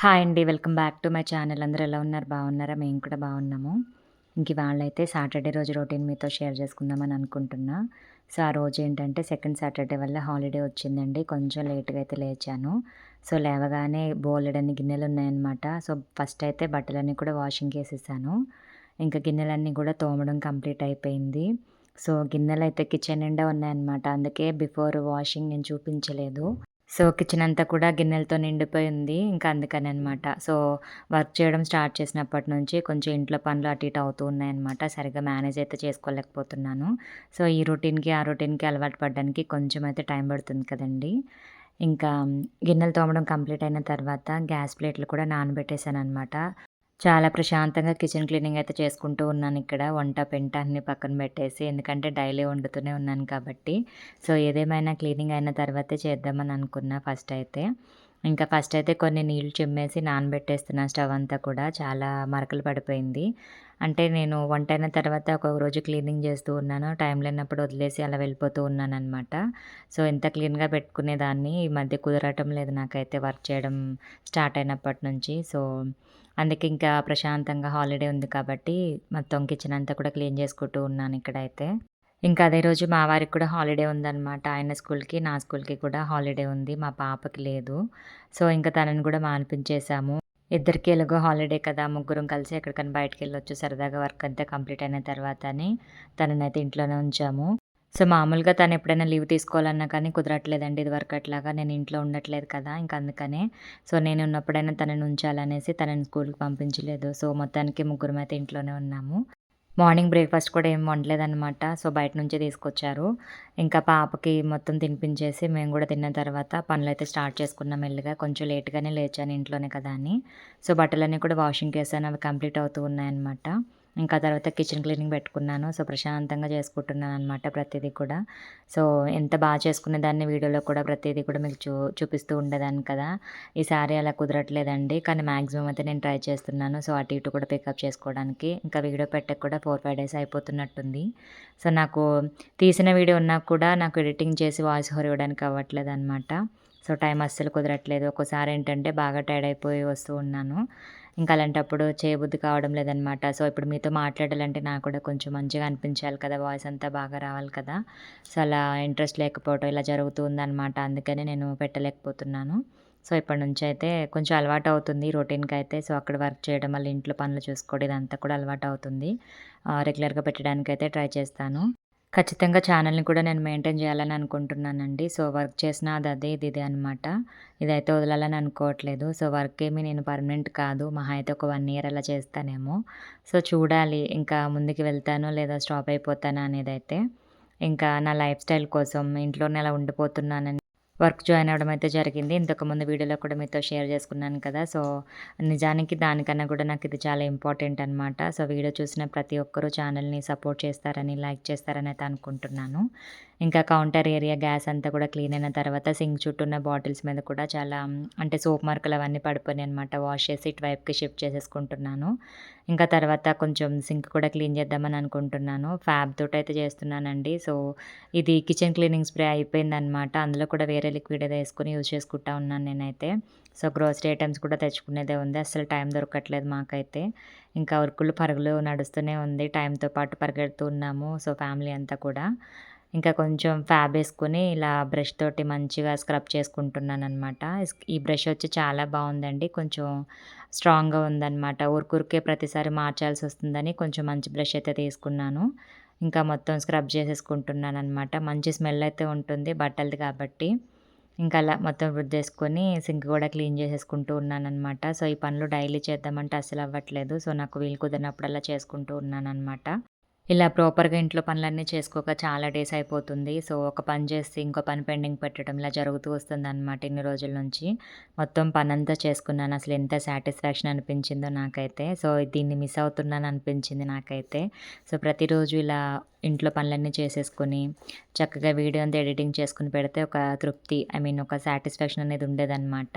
Hi అండి. Welcome back to my channel. అందరూ ఎలా ఉన్నారు? బాగున్నారా? మేము కూడా బాగున్నాము. ఇంక వాళ్ళైతే సాటర్డే రోజు రొటీన్ మీతో షేర్ చేసుకుందామని అనుకుంటున్నా. సో, ఆ రోజు ఏంటంటే సెకండ్ సాటర్డే వల్ల హాలిడే వచ్చిందండి. కొంచెం లేట్‌గా అయితే లేచాను. సో, లేవగానే బోలెడన్ని గిన్నెలున్నాయన్నమాట. సో, ఫస్ట్ అయితే బట్టలన్నీ కూడా వాషింగ్ చేసేసాను ఇంకా గిన్నెలన్నీ కూడా తోమడం కంప్లీట్ అయిపోయింది. సో, గిన్నెలు అయితే కిచెన్ నిండా ఉన్నాయన్నమాట. అందుకే బిఫోర్ వాషింగ్ నేను చూపించలేదు. సో, కిచెన్ అంతా కూడా గిన్నెలతో నిండిపోయి ఉంది. ఇంకా అందుకననమాట. సో, వర్క్ చేయడం స్టార్ట్ చేసినప్పటి నుంచి కొంచెం ఇంట్లో పనులు అటు ఇటు అవుతూ ఉన్నాయన్నమాట. సరిగ్గా మేనేజ్ అయితే చేసుకోలేకపోతున్నాను. సో, ఈ రొటీన్‌కి, ఆ రొటీన్‌కి అలవాటు పడడానికి కొంచెం అయితే టైం పడుతుంది కదండీ! ఇంకా గిన్నెలు తోమడం కంప్లీట్ అయిన తర్వాత గ్యాస్ ప్లేట్లు కూడా నానబెట్టేసాననమాట. చాలా ప్రశాంతంగా కిచెన్ క్లీనింగ్ అయితే చేసుకుంటూ ఉన్నాను ఇక్కడ వంట, పెంట అన్ని పక్కన పెట్టేసి. ఎందుకంటే డైలీ వండుతూనే ఉన్నాను కాబట్టి. సో, ఏదేమైనా క్లీనింగ్ అయిన తర్వాతే చేద్దామని అనుకున్నా ఫస్ట్ అయితే. ఇంకా ఫస్ట్ అయితే కొన్ని నీళ్ళు చిమ్మేసి నానబెట్టేస్తున్నా స్టవ్ అంతా కూడా. చాలా మరకలు పడిపోయింది. అంటే నేను వంట అయిన తర్వాత ఒక్కొక్క రోజు క్లీనింగ్ చేస్తూ ఉన్నాను. టైం లేనప్పుడు వదిలేసి అలా వెళ్ళిపోతూ ఉన్నాననమాట. సో, ఎంత క్లీన్‌గా పెట్టుకునేదాన్ని. ఈ మధ్య కుదరటం లేదు నాకైతే వర్క్ చేయడం స్టార్ట్ అయినప్పటి నుంచి. సో, అందుకే ఇంకా ప్రశాంతంగా హాలిడే ఉంది కాబట్టి మొత్తం కిచెన్ అంతా కూడా క్లీన్ చేసుకుంటూ ఉన్నాను ఇక్కడైతే. ఇంకా అదే రోజు మా వారికి కూడా హాలిడే ఉందనమాట. ఆయన స్కూల్‌కి, నా స్కూల్‌కి కూడా హాలిడే ఉంది. మా పాపకి లేదు. సో, ఇంకా తనని కూడా మానిపించేశాము ఇద్దరికి ఎలాగో హాలిడే కదా! ముగ్గురం కలిసి ఎక్కడికైనా బయటికెళ్ళొచ్చు సరదాగా వర్క్ అంతా కంప్లీట్ అయిన తర్వాత అని తననైతే ఇంట్లోనే ఉంచాము. సో, మామూలుగా తను ఎప్పుడైనా లీవ్ తీసుకోవాలన్నా కానీ కుదరట్లేదండి. ఇది వరకు అట్లాగా నేను ఇంట్లో ఉండట్లేదు కదా! ఇంక అందుకనే సో, నేను ఉన్నప్పుడైనా తనని ఉంచాలనేసి తనని స్కూల్‌కి పంపించలేదు. సో, మొత్తానికి ముగ్గురం అయితే ఇంట్లోనే ఉన్నాము. మార్నింగ్ బ్రేక్‌ఫాస్ట్ కూడా ఏం వండలేదన్నమాట సో, బయట నుంచే తీసుకొచ్చారు. ఇంకా పాపకి మొత్తం తినిపించేసి మేము కూడా తిన్న తర్వాత పనులైతే స్టార్ట్ చేసుకున్నాం మెల్లిగా. కొంచెం లేట్‌గానే లేచాను ఇంట్లోనే కదా అని. సో, బట్టలన్నీ కూడా వాషింగ్ చేశాను అవి కంప్లీట్ అవుతూ ఉన్నాయన్నమాట. ఇంకా తర్వాత కిచెన్ క్లీనింగ్ పెట్టుకున్నాను. సో, ప్రశాంతంగా చేసుకుంటున్నాను అనమాట ప్రతిదీ కూడా. సో, ఎంత బాగా చేసుకునే దాన్ని వీడియోలో కూడా ప్రతిదీ కూడా మీకు చూ చూపిస్తూ ఉండేదాన్ని కదా! ఈసారి అలా కుదరట్లేదండి. కానీ మ్యాక్సిమం అయితే నేను ట్రై చేస్తున్నాను. సో, అటు ఇటు కూడా పికప్ చేసుకోవడానికి. ఇంకా వీడియో పెట్టక కూడా 4, 5 డేస్ అయిపోతున్నట్టుంది. సో, నాకు తీసిన వీడియో ఉన్నా కూడా నాకు ఎడిటింగ్ చేసి వాయిస్ ఓవర్ ఇవ్వడానికి అవ్వట్లేదు అనమాట సో, టైం అస్సలు కుదరట్లేదు. ఒక్కోసారి ఏంటంటే బాగా టైర్డ్ అయిపోయి వస్తూ ఉన్నాను. ఇంకా అలాంటప్పుడు చేయబుద్ధి కావడం లేదనమాట. సో, ఇప్పుడు మీతో మాట్లాడాలంటే నాకు కూడా కొంచెం మంచిగా అనిపించాలి కదా! వాయిస్ అంతా బాగా రావాలి కదా! సో, అలా ఇంట్రెస్ట్ లేకపోవడం ఇలా జరుగుతూ ఉందనమాట. అందుకని నేను పెట్టలేకపోతున్నాను. సో, ఇప్పటి నుంచి అయితే కొంచెం అలవాటు అవుతుంది రొటీన్కి అయితే సో, అక్కడ వర్క్ చేయడం, మళ్ళీ ఇంట్లో పనులు చూసుకోవడం ఇదంతా కూడా అలవాటు అవుతుంది. రెగ్యులర్గా రెగ్యులర్‌గా పెట్టడానికైతే ట్రై చేస్తాను. ఖచ్చితంగా ఛానల్‌ని కూడా నేను మెయింటైన్ చేయాలని అనుకుంటున్నానండి. సో, వర్క్ చేసిన అది అదే, ఇది ఇదే అనమాట. ఇదైతే వదలాలని అనుకోవట్లేదు. సో, వర్క్ ఏమి నేను పర్మనెంట్ కాదు. మహా అయితే ఒక వన్ ఇయర్ అలా చేస్తానేమో. సో, చూడాలి ఇంకా ముందుకు వెళ్తానో లేదా స్టాప్ అయిపోతానా అయితే ఇంకా నా లైఫ్ స్టైల్ కోసం ఇంట్లోనే అలా ఉండిపోతున్నానని వర్క్ జాయిన్ అవ్వడం అయితే జరిగింది. ఇంతకుముందు వీడియోలో కూడా మీతో షేర్ చేసుకున్నాను కదా! సో, నిజానికి దానికన్నా కూడా నాకు ఇది చాలా ఇంపార్టెంట్ అనమాట. సో, వీడియో చూసిన ప్రతి ఒక్కరు ఛానల్‌ని సపోర్ట్ చేస్తారని, లైక్ చేస్తారని అయితే అనుకుంటున్నాను. ఇంకా కౌంటర్ ఏరియా గ్యాస్ అంతా కూడా క్లీన్ అయిన తర్వాత సింక్ చుట్టూ ఉన్న బాటిల్స్ మీద కూడా చాలా అంటే సోప్ మార్కులు అవన్నీ పడిపోయినాయనమాట. వాష్ చేసి ఇటువైపుకి షిఫ్ట్ చేసేసుకుంటున్నాను. ఇంకా తర్వాత కొంచెం సింక్ కూడా క్లీన్ చేద్దామని అనుకుంటున్నాను. ఫ్యాబ్ తోటైతే చేస్తున్నానండి. సో, ఇది కిచెన్ క్లీనింగ్ స్ప్రే అయిపోయిందనమాట. అందులో కూడా వేరే లిక్విడ్ ఏదో వేసుకుని యూజ్ చేసుకుంటా ఉన్నాను నేనైతే. సో, గ్రోసరీ ఐటమ్స్ కూడా తెచ్చుకునేదే ఉంది. అసలు టైం దొరకట్లేదు మాకైతే. ఇంకా ఉరుకులు పరుగులు నడుస్తూనే ఉంది. టైంతో పాటు పరిగెడుతూ ఉన్నాము. సో, ఫ్యామిలీ అంతా కూడా. ఇంకా కొంచెం ఫ్యాబ్ వేసుకుని ఇలా బ్రష్ తోటి మంచిగా స్క్రబ్ చేసుకుంటున్నాను అనమాట ఈ బ్రష్ వచ్చి చాలా బాగుందండి కొంచెం స్ట్రాంగ్‌గా ఉందన్నమాట ఊరికూరికే ప్రతిసారి మార్చాల్సి వస్తుందని కొంచెం మంచి బ్రష్ అయితే తీసుకున్నాను. ఇంకా మొత్తం స్క్రబ్ చేసేసుకుంటున్నాను అనమాట మంచి స్మెల్ అయితే ఉంటుంది బట్టలది కాబట్టి. ఇంకా అలా మొత్తం రుద్దేసుకొని సింక్ కూడా క్లీన్ చేసేసుకుంటూ ఉన్నాననమాట. సో, ఈ పనులు డైలీ చేద్దామంటే అసలు అవ్వట్లేదు. సో, నాకు వీలు కుదిరినప్పుడల్లా చేసుకుంటూ ఉన్నాననమాట. ఇలా ప్రాపర్‌గా ఇంట్లో పనులన్నీ చేసుకోక చాలా డేస్ అయిపోతుంది. సో, ఒక పని చేసి ఇంకో పని పెండింగ్ పెట్టడం ఇలా జరుగుతూ వస్తుందనమాట ఇన్ని రోజుల నుంచి. మొత్తం పనంతా చేసుకున్నాను. అసలు ఎంత సాటిస్ఫాక్షన్ అనిపించిందో నాకైతే. సో, దీన్ని మిస్ అవుతున్నాను అనిపించింది నాకైతే. సో, ప్రతిరోజు ఇలా ఇంట్లో పనులన్నీ చేసేసుకొని చక్కగా వీడియో అంతా ఎడిటింగ్ చేసుకుని పెడితే ఒక తృప్తి ఐ మీన్ ఒక సాటిస్ఫాక్షన్ అనేది ఉండేదనమాట.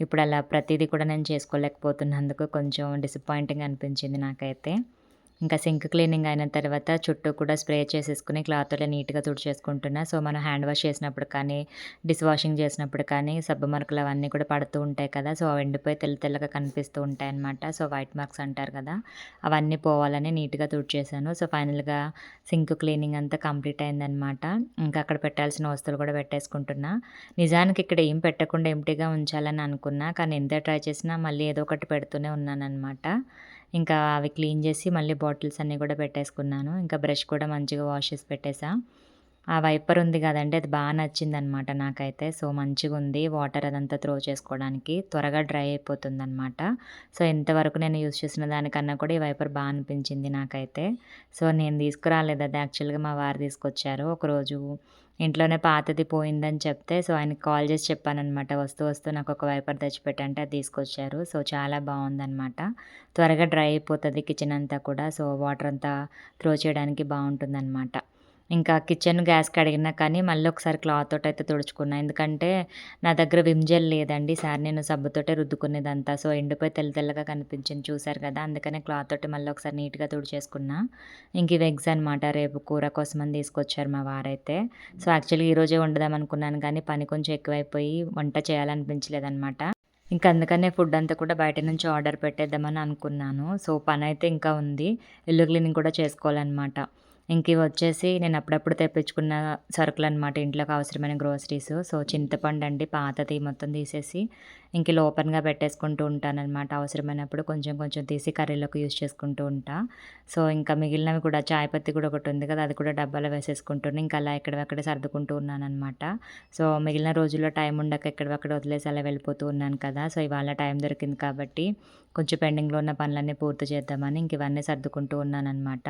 ఇప్పుడు అలా ప్రతిదీ కూడా నేను చేసుకోలేకపోతున్నందుకు కొంచెం డిసప్పాయింటింగ్ అనిపించింది నాకైతే. ఇంకా సింక్ క్లీనింగ్ అయిన తర్వాత చుట్టూ కూడా స్ప్రే చేసేసుకుని క్లాత్లో నీట్‌గా తుడిచేసుకుంటున్నా. సో, మనం హ్యాండ్ వాష్ చేసినప్పుడు కానీ, డిష్ వాషింగ్ చేసినప్పుడు కానీ సబ్బు మరకలు అవన్నీ కూడా పడుతూ ఉంటాయి కదా! సో, ఎండిపోయి తెల్ల తెల్లగా కనిపిస్తూ ఉంటాయన్నమాట. సో, వైట్ మార్క్స్ అంటారు కదా! అవన్నీ పోవాలని నీట్‌గా తుడిచేసాను. సో, ఫైనల్‌గా సింక్ క్లీనింగ్ అంతా కంప్లీట్ అయిందనమాట. ఇంకా అక్కడ పెట్టాల్సిన వస్తువులు కూడా పెట్టేసుకుంటున్నా. నిజానికి ఇక్కడ ఏం పెట్టకుండా ఎంటీగా ఉంచాలని అనుకున్నా. కానీ ఎంత ట్రై చేసినా మళ్ళీ ఏదో ఒకటి పెడుతూనే ఉన్నానన్నమాట ఇంకా అవి క్లీన్ చేసి మళ్ళీ బాటిల్స్ అన్నీ కూడా పెట్టేసుకున్నాను. ఇంకా బ్రష్ కూడా మంచిగా వాష్ చేసి పెట్టేసా. ఆ వైపర్ ఉంది కదండీ! అది బాగా నచ్చిందనమాట నాకైతే. సో, మంచిగా ఉంది వాటర్ అదంతా త్రో చేసుకోవడానికి. త్వరగా డ్రై అయిపోతుంది అనమాట సో, ఇంతవరకు నేను యూజ్ చేసిన దానికన్నా కూడా ఈ వైపర్ బాగా అనిపించింది నాకైతే. సో, నేను తీసుకురాలేదు అది యాక్చువల్‌గా మా వారు తీసుకొచ్చారు. ఒకరోజు ఇంట్లోనే పాతది పోయిందని చెప్తే సో, ఆయనకి కాల్ చేసి చెప్పాననమాట. వస్తూ వస్తూ నాకు ఒక వైపర్ తెచ్చిపెట్టంటే అది తీసుకొచ్చారు. సో, చాలా బాగుందనమాట త్వరగా డ్రై అయిపోతుంది కిచెన్ అంతా కూడా. సో, వాటర్ అంతా త్రో చేయడానికి బాగుంటుందన్నమాట ఇంకా కిచెన్ గ్యాస్ కడిగినా కానీ మళ్ళీ ఒకసారి క్లాత్ తోటయితే తుడుచుకున్నా. ఎందుకంటే నా దగ్గర విమ్ జెల్ లేదండి. సార్ నేను సబ్బుతోటే రుద్దుకునేదంతా. సో, ఎండిపోయి తెల్ల తెల్లగా కనిపించింది చూసారు కదా! అందుకనే క్లాత్ తోటి మళ్ళీ ఒకసారి నీట్‌గా తుడిచేసుకున్నా. ఇంక ఇవి ఎగ్స్ అనమాట. రేపు కూర కోసమని తీసుకొచ్చారు మా వారైతే. సో, యాక్చువల్‌గా ఈరోజే వండుదాం అనుకున్నాను కానీ పని కొంచెం ఎక్కువైపోయి వంట చేయాలనిపించలేదనమాట. ఇంకా అందుకనే ఫుడ్ అంతా కూడా బయట నుంచి ఆర్డర్ పెట్టేద్దామని అనుకున్నాను. సో, పని అయితే ఇంకా ఉంది. ఇల్లు క్లీనింగ్ కూడా చేసుకోవాలనమాట. ఇంక ఇవి వచ్చేసి నేను అప్పుడప్పుడు తెప్పించుకున్న సరుకులనమాట. ఇంట్లోకి అవసరమైన గ్రోసరీస్. సో, చింతపండు అండి పాతది మొత్తం తీసేసి ఇంక ఇలా ఓపెన్‌గా పెట్టేసుకుంటూ ఉంటాననమాట. అవసరమైనప్పుడు కొంచెం కొంచెం తీసి కర్రీలోకి యూజ్ చేసుకుంటూ ఉంటా. సో, ఇంకా మిగిలినవి కూడా చాయ్ పత్తి కూడా ఒకటి ఉంది కదా! అది కూడా డబ్బాలో వేసేసుకుంటున్నా. ఇంకా అలా ఎక్కడెక్కడ సర్దుకుంటూ ఉన్నానమాట సో, మిగిలిన రోజుల్లో టైం ఉండక ఎక్కడెక్కడ వదిలేసి అలా వెళ్ళిపోతూ ఉన్నాను కదా! సో, ఇవాళ టైం దొరికింది కాబట్టి కొంచెం పెండింగ్‌లో ఉన్న పనులన్నీ పూర్తి చేద్దామని ఇంక ఇవన్నీ సర్దుకుంటూ ఉన్నానమాట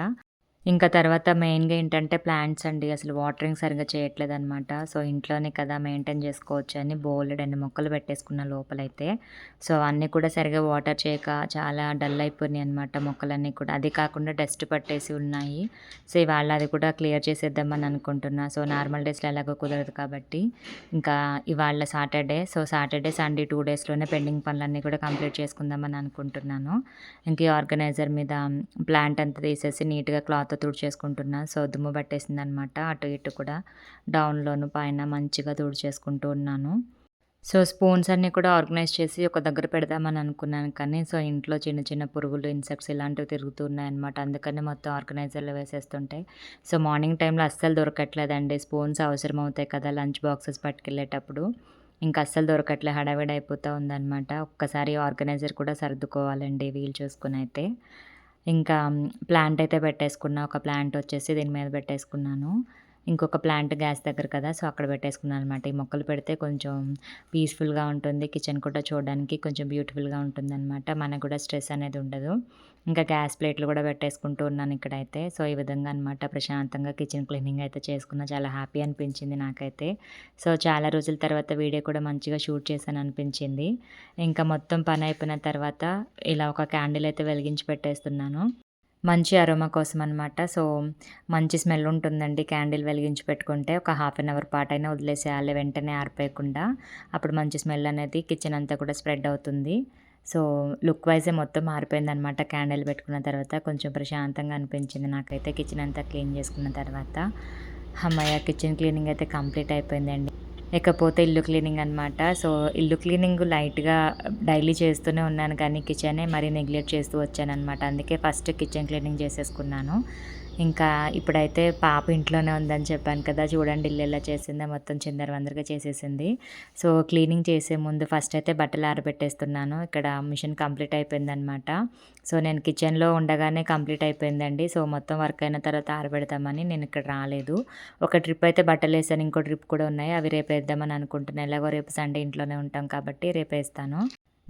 ఇంకా తర్వాత మెయిన్‌గా ఏంటంటే ప్లాంట్స్ అండి. అసలు వాటరింగ్ సరిగ్గా చేయట్లేదనమాట. సో, ఇంట్లోనే కదా మెయింటైన్ చేసుకోవచ్చని బోలెడన్ని మొక్కలు పెట్టేసుకున్న లోపలైతే. సో, అన్నీ కూడా సరిగ్గా వాటర్ చేయక చాలా డల్ అయిపోయినాయి అనమాట మొక్కలన్నీ కూడా. అది కాకుండా డస్ట్ పట్టేసి ఉన్నాయి. సో, ఇవాళ అది కూడా క్లియర్ చేసేద్దామని అనుకుంటున్నా. సో, నార్మల్ డేస్‌లో ఎలాగో కుదరదు కాబట్టి ఇంకా ఇవాళ Saturday. So, Saturday, Sunday two డేస్‌లోనే పెండింగ్ పనులన్నీ కూడా కంప్లీట్ చేసుకుందామని అనుకుంటున్నాను. ఇంక ఈ ఆర్గనైజర్ మీద ప్లాంట్ అంతా తీసేసి నీట్‌గా క్లాత్ క్లాత్‌తో తుడిచేసుకుంటున్నా. సో, దుమ్ము పట్టేసింది అనమాట అటు ఇటు కూడా డౌన్‌లోను పైన మంచిగా తుడిచేసుకుంటూ ఉన్నాను. సో, స్పూన్స్ అన్నీ కూడా ఆర్గనైజ్ చేసి ఒక దగ్గర పెడదామని అనుకున్నాను కానీ సో, ఇంట్లో చిన్న చిన్న పురుగులు, ఇన్సెక్ట్స్ ఇలాంటివి తిరుగుతూ ఉన్నాయన్నమాట. అందుకని మొత్తం ఆర్గనైజర్‌లో వేసేస్తుంటే సో, మార్నింగ్ టైంలో అస్సలు దొరకట్లేదండి. స్పూన్స్ అవసరం అవుతాయి కదా! లంచ్ బాక్సెస్ పట్టుకెళ్ళేటప్పుడు. ఇంకా అస్సలు దొరకట్లే హడావిడి అయిపోతూ ఉందనమాట. ఒక్కసారి ఆర్గనైజర్ కూడా సర్దుకోవాలండి వీలు చూసుకొనైతే. ఇంకా ప్లాంట్ అయితే పెట్టేసుకున్నా. ఒక ప్లాంట్ వచ్చేసి దీని మీద పెట్టేసుకున్నాను. ఇంకొక ప్లాంట్ గ్యాస్ దగ్గర కదా! సో, అక్కడ పెట్టేసుకున్నాను అనమాట ఈ మొక్కలు పెడితే కొంచెం పీస్‌ఫుల్‌గా ఉంటుంది. కిచెన్ కూడా చూడడానికి కొంచెం బ్యూటిఫుల్‌గా ఉంటుందనమాట. మనకు కూడా స్ట్రెస్ అనేది ఉండదు. ఇంకా గ్యాస్ ప్లేట్లు కూడా పెట్టేసుకుంటూ ఉన్నాను ఇక్కడైతే. సో, ఈ విధంగా అనమాట ప్రశాంతంగా కిచెన్ క్లీనింగ్ అయితే చేసుకున్నా. చాలా హ్యాపీ అనిపించింది నాకైతే. సో, చాలా రోజుల తర్వాత వీడియో కూడా మంచిగా షూట్ చేశాను అనిపించింది ఇంకా మొత్తం పని అయిపోయిన తర్వాత ఇలా ఒక క్యాండిల్ అయితే వెలిగించి పెట్టేస్తున్నాను. మంచి అరోమా కోసం అనమాట. సో, మంచి స్మెల్ ఉంటుందండి క్యాండిల్ వెలిగించి పెట్టుకుంటే. ఒక హాఫ్ అన్ అవర్ పాటు అయినా వదిలేసేయాలి వెంటనే ఆరిపోయకుండా అప్పుడు మంచి స్మెల్ అనేది కిచెన్ అంతా కూడా స్ప్రెడ్ అవుతుంది. సో, లుక్ వైజే మొత్తం మారిపోయిందనమాట క్యాండిల్ పెట్టుకున్న తర్వాత. కొంచెం ప్రశాంతంగా అనిపించింది నాకైతే కిచెన్ అంతా క్లీన్ చేసుకున్న తర్వాత. హమ్మయ్య! కిచెన్ క్లీనింగ్ అయితే కంప్లీట్ అయిపోయిందండి. ఇకపోతే ఇల్లు క్లీనింగ్ అనమాట. సో, ఇల్లు క్లీనింగ్ లైట్‌గా డైలీ చేస్తూనే ఉన్నాను కానీ కిచెనే మరీ నెగ్లెక్ట్ చేస్తూ వచ్చాననమాట. అందుకే ఫస్ట్ కిచెన్ క్లీనింగ్ చేసేసుకున్నాను. ఇంకా ఇప్పుడైతే పాప ఇంట్లోనే ఉందని చెప్పాను కదా! చూడండి ఇల్లు ఎలా చేసిందో మొత్తం చిందరవందరగా చేసేసింది. సో, క్లీనింగ్ చేసే ముందు ఫస్ట్ అయితే బట్టలు ఆరబెట్టేస్తున్నాను. ఇక్కడ మిషన్ కంప్లీట్ అయిపోయిందనమాట. సో, నేను కిచెన్‌లో ఉండగానే కంప్లీట్ అయిపోయిందండి. సో, మొత్తం వర్క్ అయిన తర్వాత ఆరబెడతామని నేను ఇక్కడ రాలేదు. ఒక ట్రిప్ అయితే బట్టలు వేసాను ఇంకో ట్రిప్ కూడా ఉన్నాయి. అవి రేపు వేద్దామని అనుకుంటున్నాను ఎలాగో రేపు సండే ఇంట్లోనే ఉంటాం కాబట్టి రేపు వేస్తాను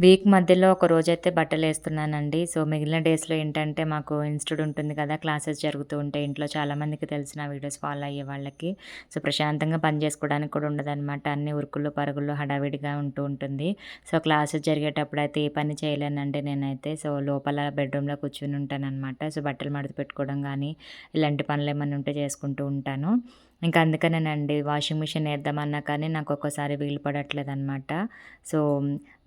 వీక్ మధ్యలో ఒక రోజైతే బట్టలేస్తున్నానండి. సో, మిగిలిన డేస్‌లో ఏంటంటే మాకు ఇన్‌స్టిట్యూట్ ఉంటుంది కదా! క్లాసెస్ జరుగుతూ ఉంటాయి ఇంట్లో చాలామందికి తెలిసిన వీడియోస్ ఫాలో అయ్యే వాళ్ళకి. సో, ప్రశాంతంగా పని చేసుకోవడానికి కూడా ఉండదనమాట. అన్ని ఉరుకులు పరుగులు హడావిడిగా ఉంటూ ఉంటుంది. సో, క్లాసెస్ జరిగేటప్పుడు అయితే ఏ పని చేయలేనండి నేనైతే. సో, లోపల బెడ్‌రూమ్‌లో కూర్చొని ఉంటాననమాట. సో, బట్టలు మడత పెట్టుకోవడం కానీ ఇలాంటి పనులు ఏమైనా ఉంటే చేసుకుంటూ ఉంటాను. ఇంకా అందుకనేనండి వాషింగ్ మిషన్ వేద్దామన్నా కానీ నాకు ఒక్కోసారి వీలు పడట్లేదనమాట సో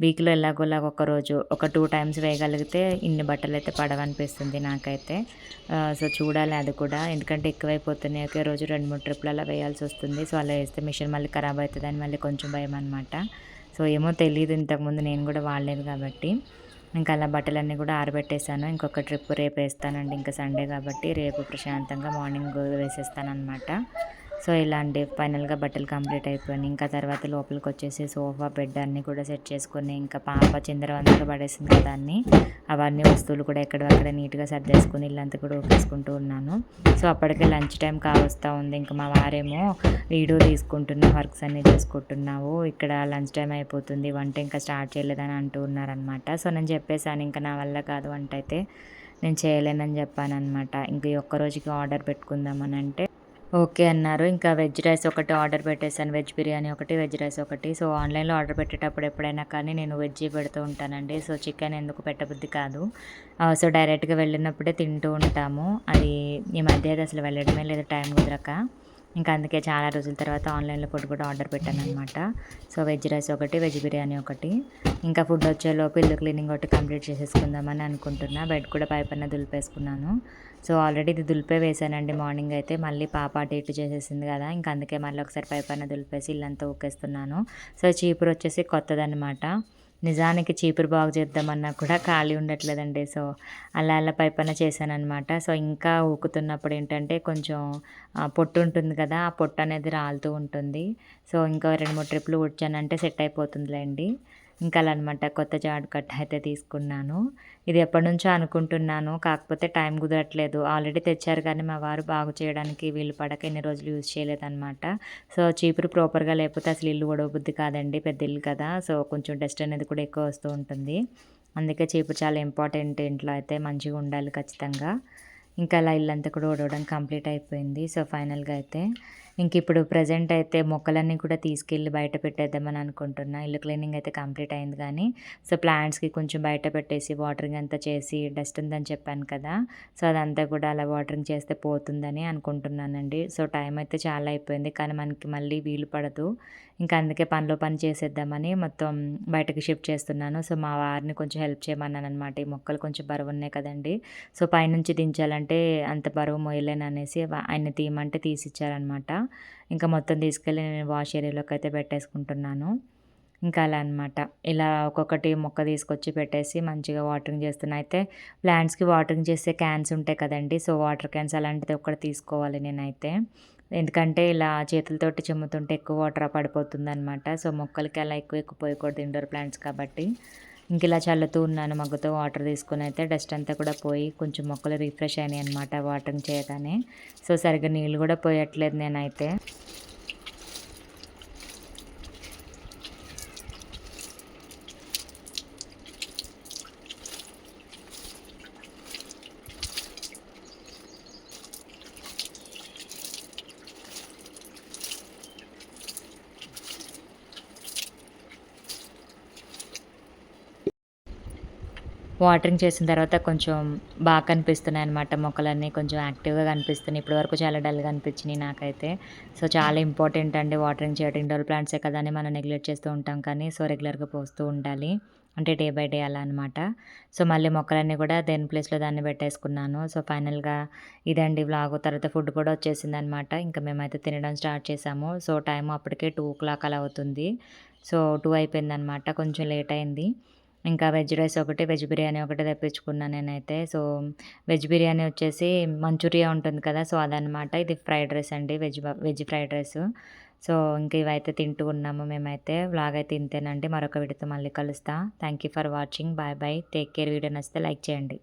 వీక్లో ఎలాగోలాగ ఒక రోజు ఒక టూ టైమ్స్ వేయగలిగితే ఇన్ని బట్టలు అయితే పడవనిపిస్తుంది నాకైతే. సో చూడాలి అది కూడా. ఎందుకంటే ఎక్కువైపోతున్నాయి ఒకే రోజు రెండు మూడు ట్రిప్లు అలా వేయాల్సి వస్తుంది. సో అలా వేస్తే మిషన్ మళ్ళీ ఖరాబ్ అవుతుందని మళ్ళీ కొంచెం భయం అనమాట సో ఏమో తెలియదు ఇంతకుముందు నేను కూడా వాడలేదు కాబట్టి. ఇంకా అలా బట్టలన్నీ కూడా ఆరబెట్టేశాను. ఇంకొక ట్రిప్ రేపు వేస్తానండి ఇంకా సండే కాబట్టి రేపు ప్రశాంతంగా మార్నింగ్ వేసేస్తాను సో ఇలాంటి ఫైనల్గా బట్టలు కంప్లీట్ అయిపోయినాయి. ఇంకా తర్వాత లోపలికి వచ్చేసి సోఫా బెడ్ అన్నీ కూడా సెట్ చేసుకుని ఇంకా పాప చిందరవందరగా పడేసింది కదా అన్నీ. అవన్నీ వస్తువులు కూడా ఎక్కడక్కడ నీట్గా సర్దేసుకుని ఇల్లంతా కూడా ఊపేసుకుంటూ ఉన్నాను. సో అప్పటికే లంచ్ టైం కావస్తూ ఉంది. ఇంకా మా వారేమో వీడియో తీసుకుంటున్నా వర్క్స్ అన్నీ చేసుకుంటున్నావు. ఇక్కడ లంచ్ టైం అయిపోతుంది. వంట ఇంకా స్టార్ట్ చేయలేదని అంటూ ఉన్నారనమాట సో నేను చెప్పేశాను ఇంకా నా వల్ల కాదు వంట అయితే. నేను చేయలేనని చెప్పాను అనమాట ఇంక ఈ ఒక్క రోజుకి ఆర్డర్ పెట్టుకుందామని అంటే ఓకే అన్నారు. ఇంకా వెజ్ రైస్ ఒకటి ఆర్డర్ పెట్టేశాను. వెజ్ బిర్యానీ ఒకటి వెజ్ రైస్ ఒకటి. సో ఆన్లైన్లో ఆర్డర్ పెట్టేటప్పుడు ఎప్పుడైనా కానీ నేను వెజ్ పెడుతూ ఉంటానండి. సో చికెన్ ఎందుకు పెట్టబుద్ధి కాదు. సో డైరెక్ట్గా వెళ్ళినప్పుడే తింటూ ఉంటాము. అది ఈ మధ్య అసలు వెళ్ళడమే లేదు. టైం కుదరక. ఇంకా అందుకే చాలా రోజుల తర్వాత ఆన్లైన్లో ఫుడ్ కూడా ఆర్డర్ పెట్టాను అనమాట సో వెజ్ రైస్ ఒకటి వెజ్ బిర్యానీ ఒకటి. ఇంకా ఫుడ్ వచ్చేలోపు ఇల్లు క్లీనింగ్ ఒకటి కంప్లీట్ చేసేసుకుందామని అనుకుంటున్నా. బెడ్ కూడా పైపైన దులిపేసుకున్నాను. సో ఆల్రెడీ ఇది దులిపే వేసానండి మార్నింగ్ అయితే. మళ్ళీ పాప అటు ఇటు చేసేసింది కదా. ఇంకా అందుకే మళ్ళీ ఒకసారి పైపైన దులిపేసి ఇల్లంతా ఊకేస్తున్నాను. సో చీపురు వచ్చేసి కొత్తదనమాట నిజానికి చీపురు బాగు చేద్దామన్నా కూడా ఖాళీ ఉండట్లేదండి. సో అలా అలా పై పైన చేశానమాట సో ఇంకా ఊకుతున్నప్పుడు ఏంటంటే కొంచెం పొట్టు ఉంటుంది కదా ఆ పొట్టు అనేది రాలుతూ ఉంటుంది. సో ఇంకా రెండు మూడు ట్రిప్లు ఉడ్చానంటే సెట్ అయిపోతుందిలేండి. ఇంకా అలా అనమాట కొత్త జాడు కట్ట అయితే తీసుకున్నాను. ఇది ఎప్పటి నుంచో అనుకుంటున్నాను. కాకపోతే టైం కుదరట్లేదు. ఆల్రెడీ తెచ్చారు కానీ మా వారు బాగు చేయడానికి వీలు పడక ఎన్ని రోజులు యూజ్ చేయలేదన్నమాట సో చీపురు ప్రాపర్గా లేకపోతే అసలు ఇల్లు కూడా బుద్ధి కాదండి. పెద్ద ఇల్లు కదా. సో కొంచెం డస్ట్ అనేది కూడా ఎక్కువ వస్తూ ఉంటుంది. అందుకే చీపురు చాలా ఇంపార్టెంట్ ఇంట్లో అయితే మంచిగా ఉండాలి ఖచ్చితంగా. ఇంకా అలా ఇల్లంతా కూడా ఓడవడం కంప్లీట్ అయిపోయింది. సో ఫైనల్గా అయితే ఇంక ఇప్పుడు ప్రజెంట్ అయితే మొక్కలన్నీ కూడా తీసుకెళ్ళి బయట పెట్టేద్దామని అనుకుంటున్నా. ఇల్లు క్లీనింగ్ అయితే కంప్లీట్ అయింది కానీ సో ప్లాంట్స్కి కొంచెం బయట పెట్టేసి వాటరింగ్ అంతా చేసి డస్ట్ ఉందని చెప్పాను కదా సో అదంతా కూడా అలా వాటరింగ్ చేస్తే పోతుందని అనుకుంటున్నానండి. సో టైం అయితే చాలా అయిపోయింది కానీ మనకి మళ్ళీ వీలు పడదు. ఇంకా అందుకే పనిలో పని చేసేద్దామని మొత్తం బయటకు షిఫ్ట్ చేస్తున్నాను. సో మా వారిని కొంచెం హెల్ప్ చేయమన్నాను అనమాట ఈ మొక్కలు కొంచెం బరువు ఉన్నాయి కదండి సో పైనుంచి దించాలంటే అంత బరువు మొయ్యలేను అనేసి ఆయన తీయమంటే తీసిచ్చారనమాట ఇంకా మొత్తం తీసుకెళ్ళి నేను వాష్ ఏరియాలోకి అయితే పెట్టేసుకుంటున్నాను. ఇంకా అలా అనమాట ఇలా ఒక్కొక్కటి మొక్క తీసుకొచ్చి పెట్టేసి మంచిగా వాటరింగ్ చేస్తున్నా. అయితే ప్లాంట్స్కి వాటరింగ్ చేసే క్యాన్స్ ఉంటాయి కదండి. సో వాటర్ క్యాన్స్ అలాంటిది ఒకటి తీసుకోవాలి నేనైతే. ఎందుకంటే ఇలా చేతులతోటి చెమ్ముతుంటే ఎక్కువ వాటర్ పడిపోతుంది అనమాట సో మొక్కలకి అలా ఎక్కువ ఎక్కువ పోయకూడదు ఇండోర్ ప్లాంట్స్ కాబట్టి. ఇంక ఇలా చల్లుతూ ఉన్నాను మగ్గుతో వాటర్ తీసుకుని అయితే డస్ట్ అంతా కూడా పోయి కొంచెం మొక్కలు రిఫ్రెష్ అయినాయి అనమాట వాటరింగ్ చేయగానే. సో సరిగ్గా నీళ్ళు కూడా పోయట్లేదు నేనైతే. వాటరింగ్ చేసిన తర్వాత కొంచెం బాగా కనిపిస్తున్నాయి అనమాట మొక్కలన్నీ. కొంచెం యాక్టివ్గా కనిపిస్తున్నాయి. ఇప్పటి వరకు చాలా డల్గా అనిపించినాయి నాకైతే. సో చాలా ఇంపార్టెంట్ అండి వాటరింగ్ చేయడం. ఇండోర్ ప్లాంట్సే కదా అని మనం నెగ్లెక్ట్ చేస్తూ ఉంటాం కానీ సో రెగ్యులర్గా పోస్తూ ఉండాలి. అంటే డే బై డే అలా అనమాట సో మళ్ళీ మొక్కలన్నీ కూడా దేని ప్లేస్లో దాన్ని పెట్టేసుకున్నాను. సో ఫైనల్గా ఇదండి వ్లాగ్. తర్వాత ఫుడ్ కూడా వచ్చేసింది అనమాట ఇంకా మేమైతే తినడం స్టార్ట్ చేసాము. సో టైం అప్పటికే టూ ఓ క్లాక్ అలా అవుతుంది. సో టూ అయిపోయిందనమాట కొంచెం లేట్ అయింది. ఇంకా వెజ్ రైస్ ఒకటి వెజ్ బిర్యానీ ఒకటి తెప్పించుకున్నాను నేనైతే. సో వెజ్ బిర్యానీ వచ్చేసి మంచూరియా ఉంటుంది కదా సో అదనమాట ఇది ఫ్రైడ్ రైస్ అండి veg veg fried rice. So ఇంక ఇవైతే తింటూ ఉన్నాము మేమైతే. వ్లాగ్ అయితే ఇంతేనండి. మరొక వీడియోతో మళ్ళీ కలుస్తా. Thank you for watching bye bye take care video నచ్చితే లైక్ చేయండి.